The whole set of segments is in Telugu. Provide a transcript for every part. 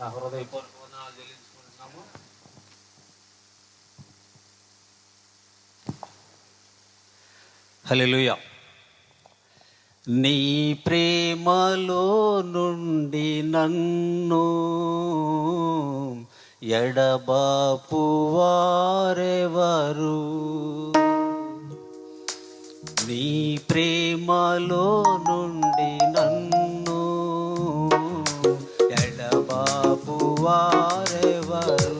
నా హృదయపూర్వక వందనాలు చెల్లించుకుంటున్నాము. నీ ప్రేమలో నుండి నన్ను ఎడబాపు వారెవరు నీ ప్రేమలో నుండి ఎడబాపు వారెవరు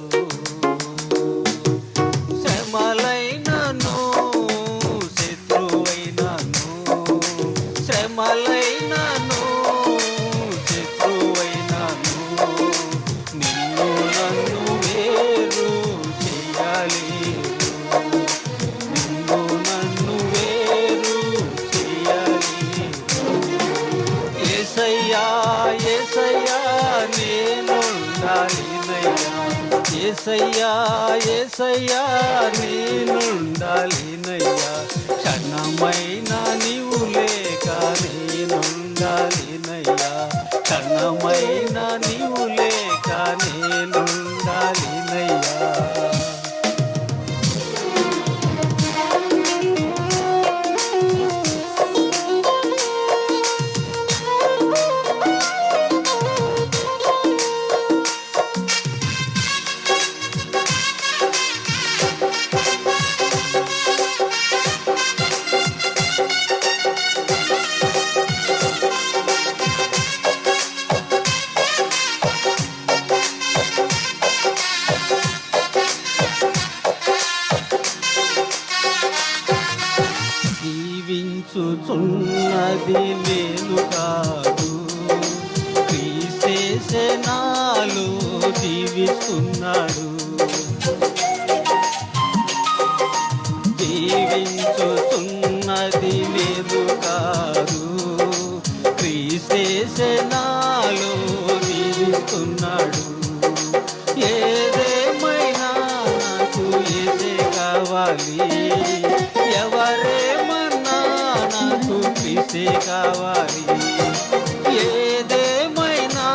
ఏసయ్యా ఏసయ్యా నేనుండాలినయ్యా. క్షణమైనా నీవు లేక నేనుండాలినయ్యా. క్షణమైనా నీవు లేక నేనుండాలినయ్యా. జీవించుచున్నది నేను కాదు. క్రీస్తేసే నాలో జీవిస్తున్నాడు. కావాలి. ఏదేమైనా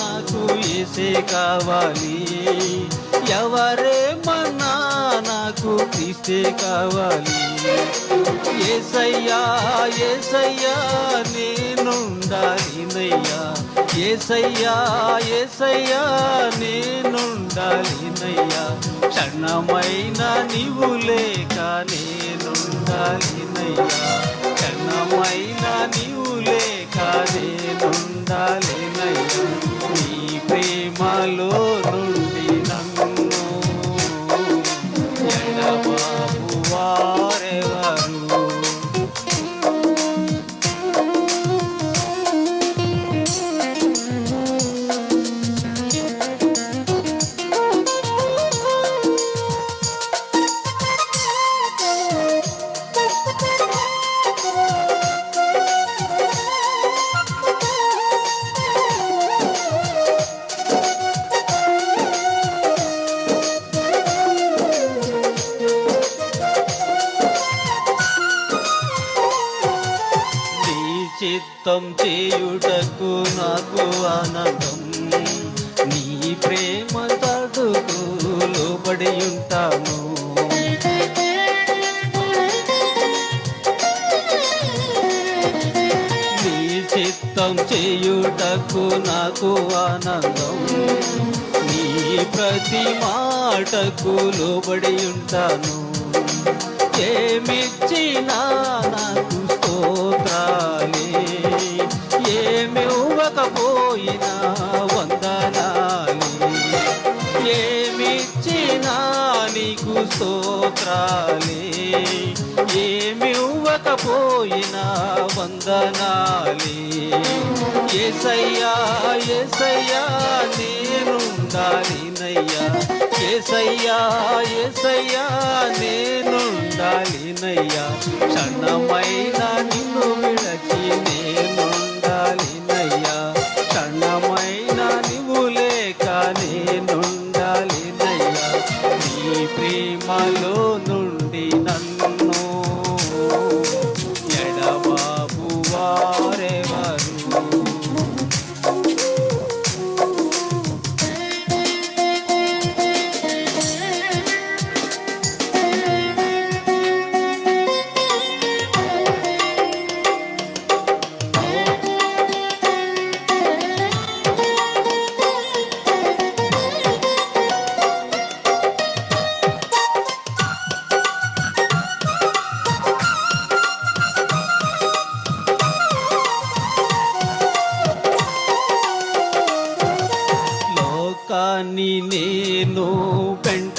నాకు ఏసే కావాలి. ఎవరేమన్నా నాకు తీసే కావాలి. ఏసయ్యా ఏసయ్యా నేనుండాలినయ్యా. ఏసయ్యా ఏసయ్యా నేనుండాలినయ్యా. క్షణమైన నీవు లేక నేనుండాలినయ్యా. క్షణమైన నీవు లేక నేనుండాలినయ్యా నీ ప్రేమలో చిత్తం చేయుటకు నాకు ఆనందం. నీ ప్రేమ తడుకు లోబడి ఉంటాను. నీ చిత్తం చేయుటకు నాకు ఆనందం. నీ ప్రతి మాటకు లోబడి ఉంటాను. ఏమిచ్చినా నాకు స్తోత్రాలే ఇవ్వకపోయినా వందనాలు. ఏమిచ్చినా నీకు స్తోత్రాలే. ఏమివ్వకపోయినా వందనాలే. ఏసయ్యా ఏసయ్యా నేనుండాలినయ్యా. ఏసయ్యా ఏసయ్యా నేనుండాలినయ్యా. క్షణమైన నిన్ను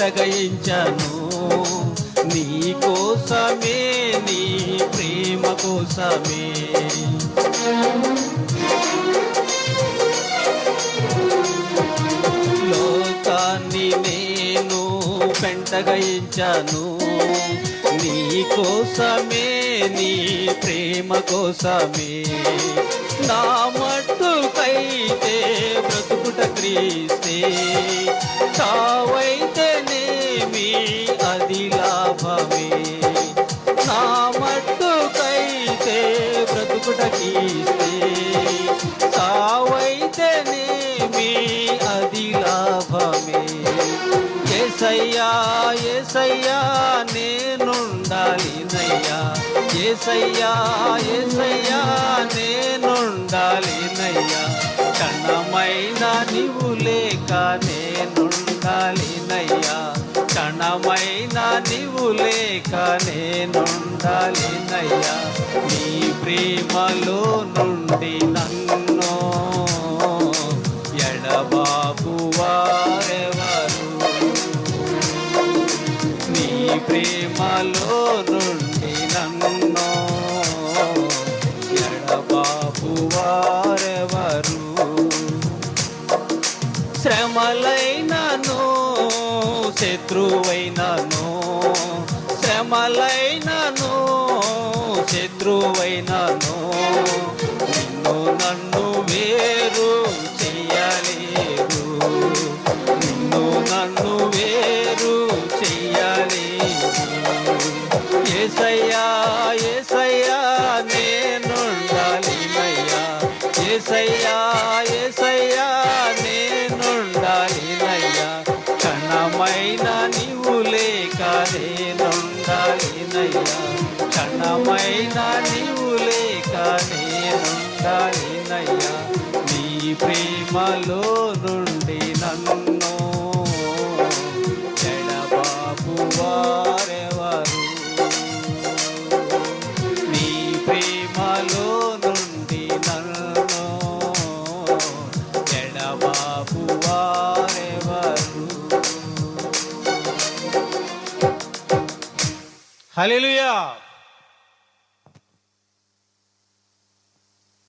పెంటగయించాను నీ కోసమే నీ ప్రేమ కోసమే. లోకాన్ని నేను పెంటగయించాను. నీ కోసమే నీ ప్రేమ కోసమే నా మట్టుకైతే బ్రతుకుట క్రీస్తే. చావైతేనేమి అది లాభమే. నా మట్టుకైతే బ్రతుకుట కీస్తే చావైతేనేమి అది లాభమే. ఏసయ్యా ఏసయ్యా ఏసయ్యా ఏసయ్యా నేనుండాలి నయ్యా క్షణమైన నీవు లేక నేనుండాలి నయ్యా క్షణమైన నీవు లేక నేనుండాలి నయ్యా నీ ప్రేమలో నుండి నన్ను శ్రమలైనను శత్రువైనను నిన్ను నన్ను వేరు చెయ్యలేరు నిన్ను నన్ను వేరు చెయ్యలేరు ఏసయ్యా ఏసయ్యా నేనుండాలి నయ్యా ఏసయ్యా ఏసయ్యా నేనుండాలి క్షణమైన నీవు లేక నేనుండాలి నీ ప్రేమలో హల్లెలూయా